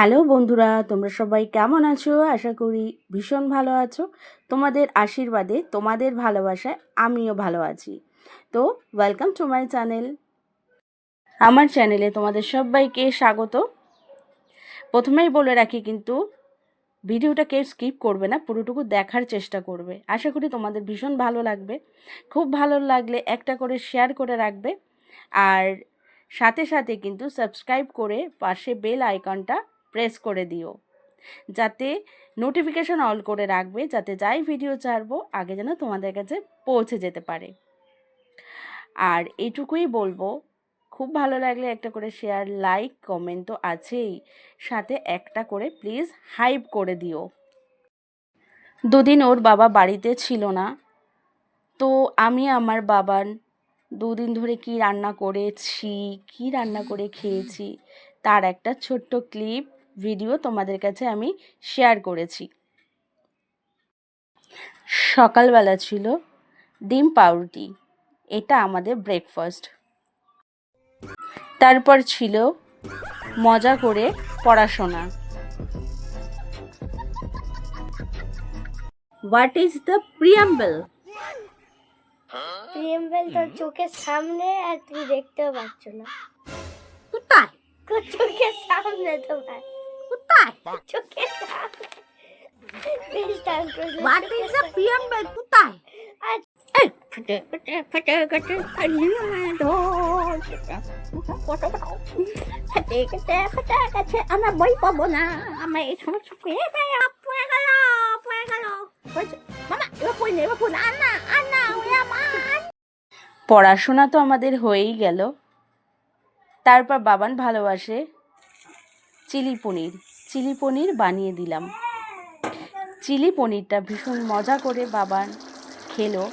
Hello বন্ধুরা, তোমরা সবাই কেমন আছো? আশা করি ভীষণ ভালো আছো। তোমাদের আশীর্বাদে, তোমাদের ভালোবাসায় আমিও ভালো আছি। তো ওয়েলকাম টু মাই চ্যানেল আমার চ্যানেলে তোমাদের সবাইকে স্বাগত। প্রথমেই বলে রাখি কিন্তু ভিডিওটা কেউ স্কিপ করবে না, পুরোটুকু দেখার চেষ্টা করবে। আশা করি তোমাদের ভীষণ ভালো লাগবে। খুব ভালো লাগলে একটা করে শেয়ার করে রাখবে। আর সাথে সাথে কিন্তু সাবস্ক্রাইব করে পাশে বেল আইকনটা প্রেস করে দিও। যাতে নোটিফিকেশন অল করে রাখবে, যাতে যাই ভিডিও ছাড়বো, আগে যেন তোমাদের কাছে পৌঁছে যেতে পারে। আর এইটুকুই বলব, খুব ভালো লাগলে একটা করে শেয়ার লাইক কমেন্ট তো আছেই। সাথে একটা করে প্লিজ হাইপ করে দিও। দুদিন ওর বাবা বাড়িতে ছিল না। তো আমি আমার বাবার দুদিন ধরে কি রান্না করেছি, কি রান্না করে খেয়েছি, তার একটা ছোট্ট ক্লিপ ভিডিও তোমাদের কাছে আমি শেয়ার করেছি। সকালবেলা ছিল ডিম পাউরুটি এটা আমাদের ব্রেকফাস্ট তারপর ছিল মজা করে পড়াশোনা। What is the preamble preamble তোর চোখের সামনে আর তুমি দেখতেও পাচ্ছ না। কোথায় চোখের সামনে তোমার। কোথায় হোয়াট ইজ দ্য গেছে আমরা বই পাবো না আমরা এই সমস্ত পেয়ে পড়ে গেল পড়ে গেল মামা এবার পড়ি না এবার পড়ি না আর না ওই আমার পড়াশোনা তো আমাদের হয়েই গেল। তারপর বাবান ভালোবাসে। চিলি পনির। চিলি পনির বানিয়ে দিলাম। চিলি পনিরটা ভীষণ মজা করে বাবান খেলো।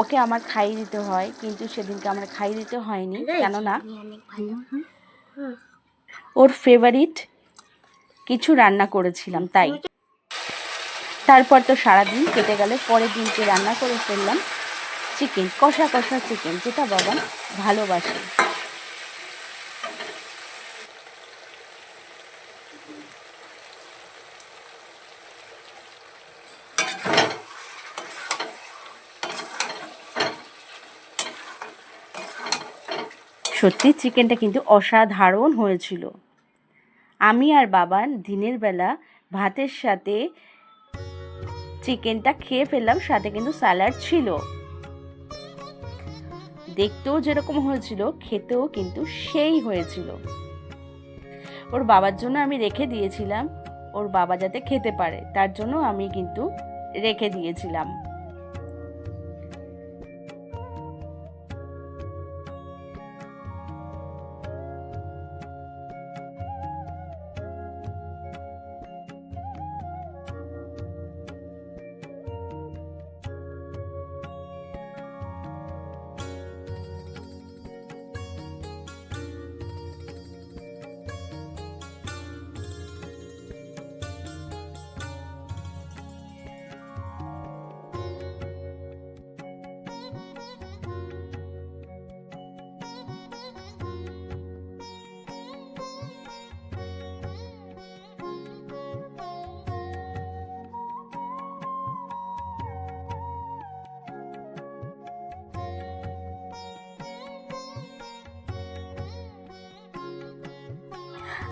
ওকে আমার খাইয়ে দিতে হয় কিন্তু সেদিনকে আমার খাইয়ে দিতে হয়নি কেননা ওর ফেভারিট কিছু রান্না করেছিলাম তাই। তারপর তো সারাদিন কেটে গেলে পরের দিনকে রান্না করে ফেললাম। চিকেন কষা কষা চিকেন যেটা বাবা ভালোবাসে। সত্যি চিকেনটা কিন্তু অসাধারণ হয়েছিল। আমি আর বাবা দিনের বেলা ভাতের সাথে চিকেনটা খেয়ে ফেললাম, সাথে কিন্তু স্যালাড ছিল। দেখতেও যেরকম হয়েছিল, খেতেও কিন্তু সেই হয়েছিল। ওর বাবার জন্য আমি রেখে দিয়েছিলাম, ওর বাবা যাতে খেতে পারে, তার জন্য আমি কিন্তু রেখে দিয়েছিলাম।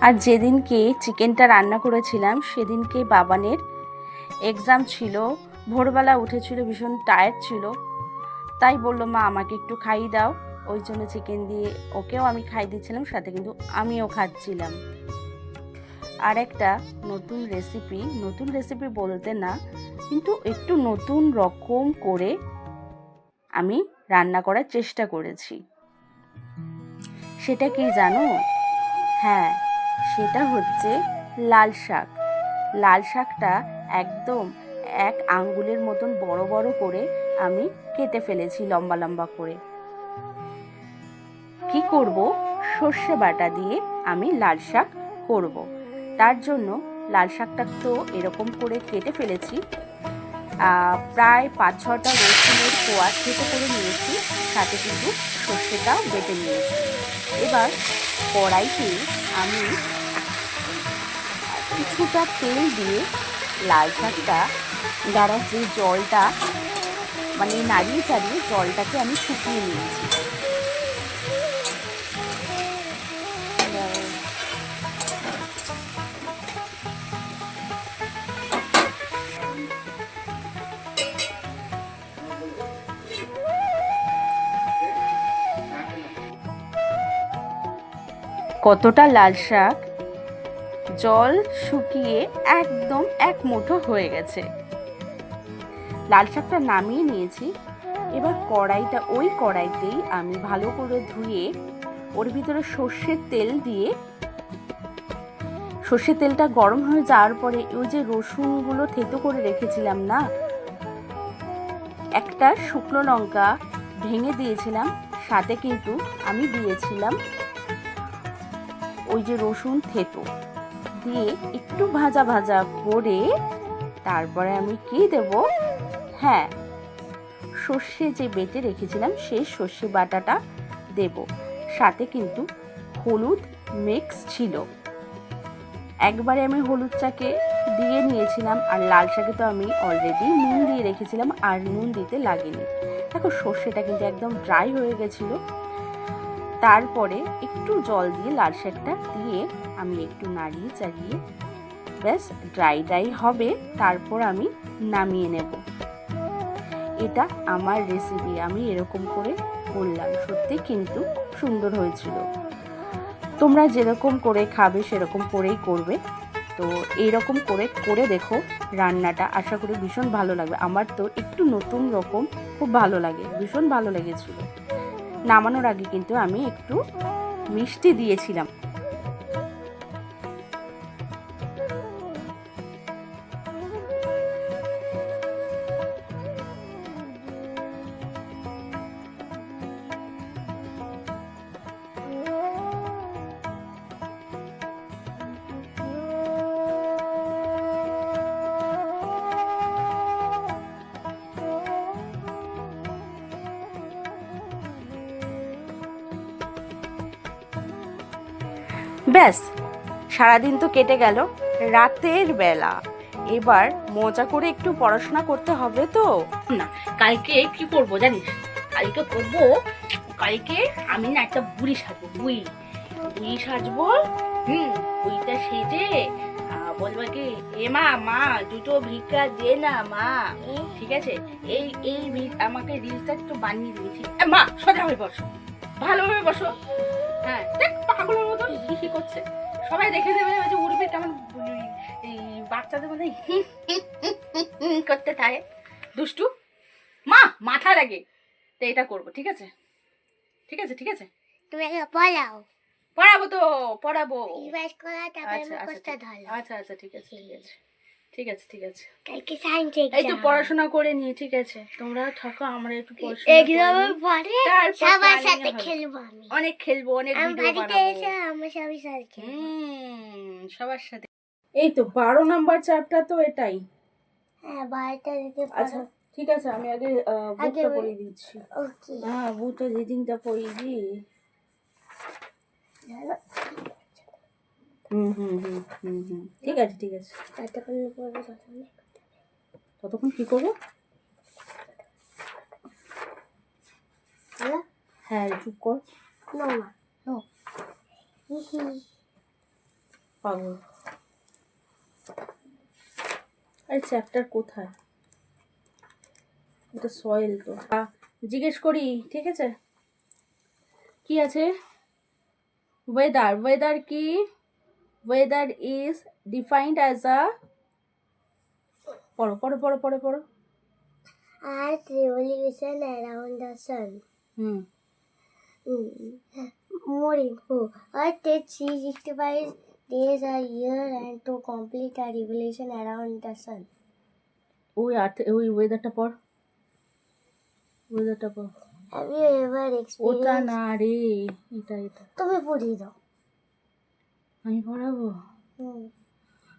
আর যেদিনকে চিকেনটা রান্না করেছিলাম, সেদিনকে বাবানের এক্সাম ছিল। ভোরবেলা উঠেছিল, ভীষণ টায়ার্ড ছিল। তাই বলল, মা, আমাকে একটু খাইয়ে দাও। ওই জন্য চিকেন দিয়ে ওকেও আমি খাই দিচ্ছিলাম, সাথে কিন্তু আমিও খাচ্ছিলাম। আর একটা নতুন রেসিপি নতুন রেসিপি বলতে না, কিন্তু একটু নতুন রকম করে আমি রান্না করার চেষ্টা করেছি। সেটা কি জানো? হ্যাঁ সেটা হচ্ছে লাল শাক। লাল শাকটা একদম এক আঙ্গুলের মতন বড় বড় করে আমি কেটে ফেলেছি লম্বা লম্বা করে। কি করব? সর্ষে বাটা দিয়ে আমি লাল শাক করব। তার জন্য লাল শাকটা তো এরকম করে কেটে ফেলেছি। প্রায় পাঁচ ছটা রসুনের কোয়া থেতো করে নিয়েছি, সাথে কিন্তু সর্ষেটাও বেটে নিয়েছি। এবার কড়াইতে আমি কিছুটা তেল দিয়ে লাল শাকটা দ্বারা যে জলটা মানে নাড়িয়ে চাড়িয়ে জলটাকে আমি শুকিয়ে নিয়েছি। কতটা লাল শাক? জল শুকিয়ে একদম এক মুঠো হয়ে গেছে। লাল শাকটা নামিয়ে নিয়েছি। এবার কড়াইটা ওই কড়াইতেই আমি ভালো করে ধুয়ে ওর ভিতরে সর্ষের তেল দিয়ে সর্ষের তেলটা গরম হয়ে যাওয়ার পরে ওই যে রসুনগুলো থেতো করে রেখেছিলাম না? একটা শুকনো লঙ্কা ভেঙে দিয়েছিলাম, সাথে কিন্তু আমি দিয়েছিলাম ওই যে রসুন থেতো দিয়ে একটু ভাজা ভাজা করে তারপরে আমি কি দেব? হ্যাঁ সর্ষে যে বেটে রেখেছিলাম সেই সর্ষে বাটাটা দেব। সাথে কিন্তু হলুদ মিক্স ছিল। একবারে আমি হলুদটাকে দিয়ে নিয়েছিলাম আর লাল শাকে তো আমি অলরেডি নুন দিয়ে রেখেছিলাম আর নুন দিতে লাগেনি। দেখো সর্ষেটা কিন্তু একদম ড্রাই হয়ে গেছিল। তারপরে একটু জল দিয়ে লাল শাকটা দিয়ে আমি একটু নাড়িয়ে চাড়িয়ে ব্যাস ড্রাই ড্রাই হবে, তারপর আমি নামিয়ে নেব। এটা আমার রেসিপি আমি এরকম করে করলাম। সত্যি কিন্তু খুব সুন্দর হয়েছিল। তোমরা যেরকম করে খাবে, সেরকম করেই করবে। তো এইরকম করে করে দেখো রান্নাটা। আশা করি ভীষণ ভালো লাগবে। আমার তো একটু নতুন রকম খুব ভালো লাগে, ভীষণ ভালো লেগেছিলো। নামানোর আগে কিন্তু আমি একটু মিষ্টি দিয়েছিলাম। ব্যাস, সারাদিন তো কেটে গেল, রাতের বেলা। এবার মজা করে একটু পড়াশোনা করতে হবে তো। না, কালকে কি করব জানিস? কালকে করব, কালকে আমি না একটা বুড়ি সাজবো, বুড়ি। বুড়ি সাজবো, হুম, বুড়িটা সেজে বলব কি, এ মা মা, দুটো ভিক্ষা দে না, মা। ঠিক আছে? এই এই আমাকে রিলটা একটু বানিয়ে ঠিক? মা, সোজা হয়ে বসো। ভালোভাবে বসো। হ্যাঁ দেখ পাগলের মতো হিহি কি করছে। সবাই দেখে দেবে ওই যে উড়বে কেমন এই বাচ্চাদের মধ্যে করতে থাকে। দুষ্টু মা মাথা লাগে তো এটা করব ঠিক আছে? ঠিক আছে ঠিক আছে? তুমি পড়াও। পড়াবো তো পড়াবো। আচ্ছা আচ্ছা আচ্ছা আচ্ছা ঠিক আছে ঠিক আছে। ঠিক আছে ঠিক আছে। কালকে সায়েন্স এই তো পড়াশোনা করে নি ঠিক আছে। তোমরা থাকো আমরা একটু পড়াশোনা এক্সামের পরে সবার সাথে খেলব আমি। অনেক খেলব অনেক ভিডিও বানাবো। এসে আমার সাথে হুম সবার সাথে। এই তো বারো নাম্বার চ্যাপ্টার তো এটাই। হ্যাঁ থেকে আচ্ছা ঠিক আছে আমি আগে বুকটা পড়িয়ে দিচ্ছি। হ্যাঁ বুকটা রিডিংটা পড়িয়ে দি হুম হুম হুম হুম হুম। ঠিক আছে ঠিক আছে। ততক্ষণ কি করব? হ্যাঁ চুপ কর। নো পাগল। আরে চ্যাপ্টার কোথায়? এটা সয়েল তো। জিজ্ঞেস করি ঠিক আছে? কি আছে? ওয়েদার ওয়েদার কি? Weather is defined as a পড়ো পড়ো পড়ো পড়ো পড়ো Earth revolution around the sun. Hmm Mm. More info. Earth takes 365 days a year and to complete a revolution around the sun. ওই আর্থ ওই ওয়েদারটা পড় ওয়েদারটা পড় Have you ever ওটা experienced? না রে এটা এটা তুমি পড়িয়ে দাও আমি পড়াবো হুম।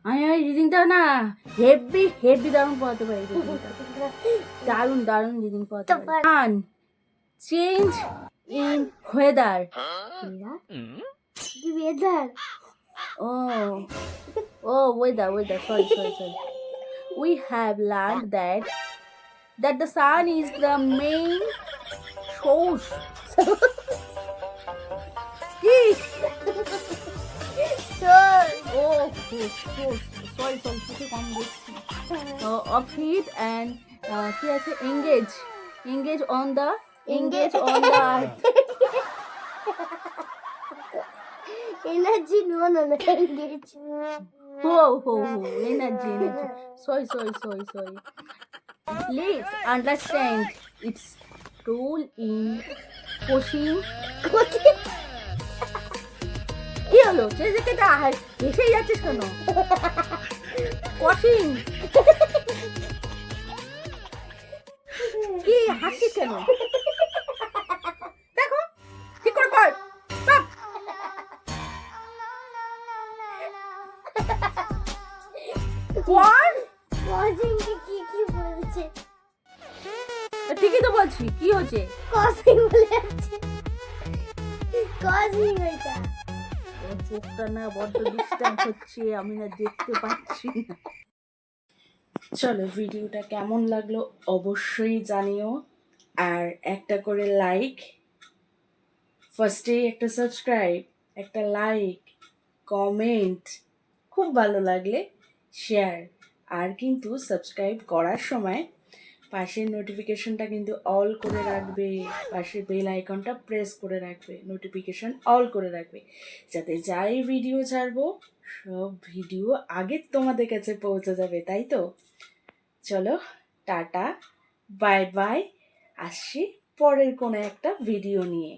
আমি ওই রিডিংটা না হেভি হেভি দারুণ পড়াতে পারি রিডিংটা দারুণ দারুণ রিডিং পড়াতে তো পারি পার- an change in weather Weather? The weather. ও ও Oh, wait there, wait there. Sorry, sorry, sorry. We have learned that that the sun is the main source. কি? Oh, source. Sorry, sorry, চোখে কম দেখছি। Uh, of heat and uh, কি আছে engage engage on the engage on the earth. Energy, no, no, no, engage. Oh, oh, oh, energy, energy. Sorry, sorry, sorry, sorry. Please understand its role in pushing. হলো চেজেকে দা এসেই যাচ্ছিস কেন? কি কেন? দেখো ঠিক করে। পড়। কি কি কি বলছে? ঠিকই তো বলছি কি হচ্ছে? causing বলে যাচ্ছে। ওর চোখটা না বড্ড ডিস্টার্ব হচ্ছে, আমি না দেখতে পাচ্ছি না। চলো, ভিডিওটা কেমন লাগল অবশ্যই জানিও। আর একটা করে লাইক ফার্স্টে একটা সাবস্ক্রাইব একটা লাইক কমেন্ট খুব ভালো লাগলে শেয়ার আর কিন্তু সাবস্ক্রাইব করার সময় পাশের নোটিফিকেশনটা কিন্তু অল করে রাখবে, পাশের বেল আইকনটা প্রেস করে রাখবে নোটিফিকেশন অল করে রাখবে। যাতে যাই ভিডিও ছাড়বো, সব ভিডিও আগে তোমাদের কাছে পৌঁছে যাবে, তাই তো? চলো, টাটা বাই বাই আসছি পরের কোনো একটা ভিডিও নিয়ে।